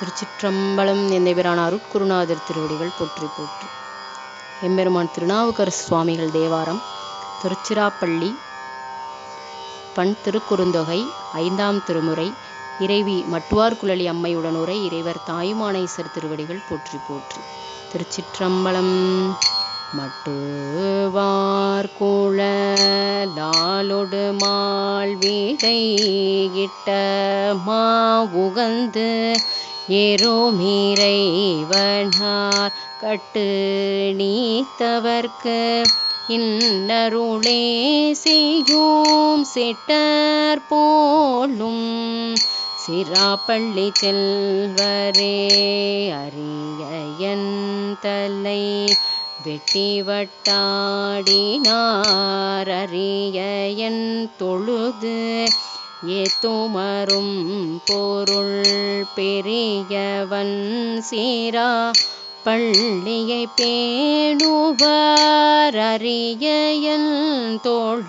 திருச்சிற்றம்பலம் எந்தைபிரான் அருட்குருநாதர் திருவடிகள் போற்றி போற்றி. எம்பெருமான் திருநாவுக்கரசு சுவாமிகள் தேவாரம் திருச்சிராப்பள்ளி பண் திருக்குறுந்தொகை ஐந்தாம் திருமுறை இறைவி மட்டுவார் குழலி அம்மையுடனுரை இறைவர் தாயுமானேசர் திருவடிகள் போற்றி போற்றி. திருச்சிற்றம்பலம் மட்டுவார் குழலாலொடு மால் வீடை இட்ட மா உகந்து ஏரோமீரைவனார் கட்டு நீத்தவர்க்கு இன்னருளே செய்யும் செட்டர் போலும் சிராப்பள்ளி செல்வரே அரியன் தலை வெட்டி வட்டாடினார் அரியன் தொழுது ஏத்துமரும் பொருள் பெரியவன் சீரா பள்ளியை பேணுவார் அரியன் தோழ.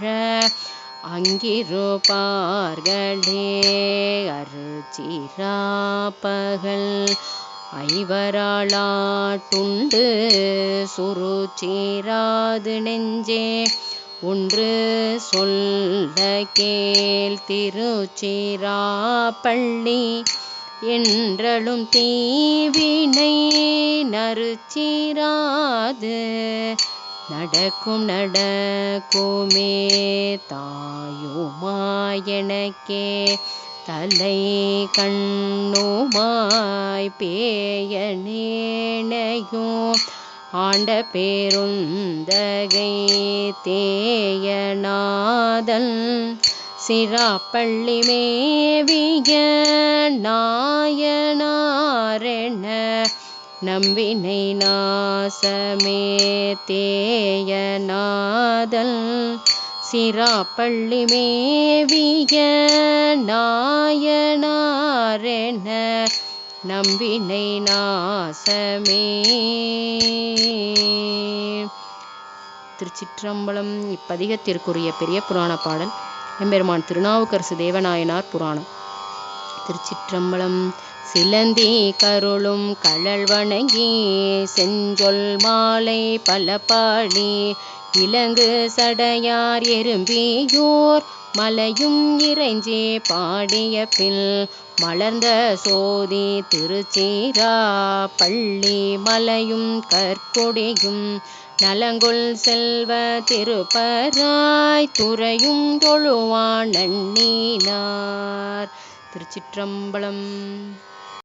அங்கிருப்பார்களே அருச்சிரா பகல் ஐவராளாட்டுண்டு சுருச்சிராது நெஞ்சே. ஒன்று சொல்ல கேள் திருச்சிராப்பள்ளி என்றலும் தீவினை நறுச்சிராது. நடக்கும் நடக்குமே தாயுமாயனக்கே தலை கண்ணுமாய் பேயனேனையும் ஆண்ட பேருந்தகை தேயநாதன். சிராப்பள்ளி மேவிய நாயனாரென நம்பினை நாசமே தேயநாதல் சிராப்பள்ளி மேவிய நாயனாரென நம்பினை நாசமே. திருச்சிற்றம்பலம் இப்பதிகத்திற்குரிய பெரிய புராண பாடல். எம்பெருமான் திருநாவுக்கரசு தேவநாயனார் புராணம். திருச்சிற்றம்பலம் சிலந்தி கருளும் கழல் வணங்கி செஞ்சொல் மாலை பல பாடி இலங்கு சடையார் எறும்பியோர் மலையும் இறைஞ்சி பாடிய பில் மலர்ந்த சோதி திருச்சீரா பள்ளி மலையும் கற்கொடியும் நலங்குள் செல்வ திருப்பராய் துறையும் தொழுவான் நன்னினார். திருச்சிற்றம்பலம்.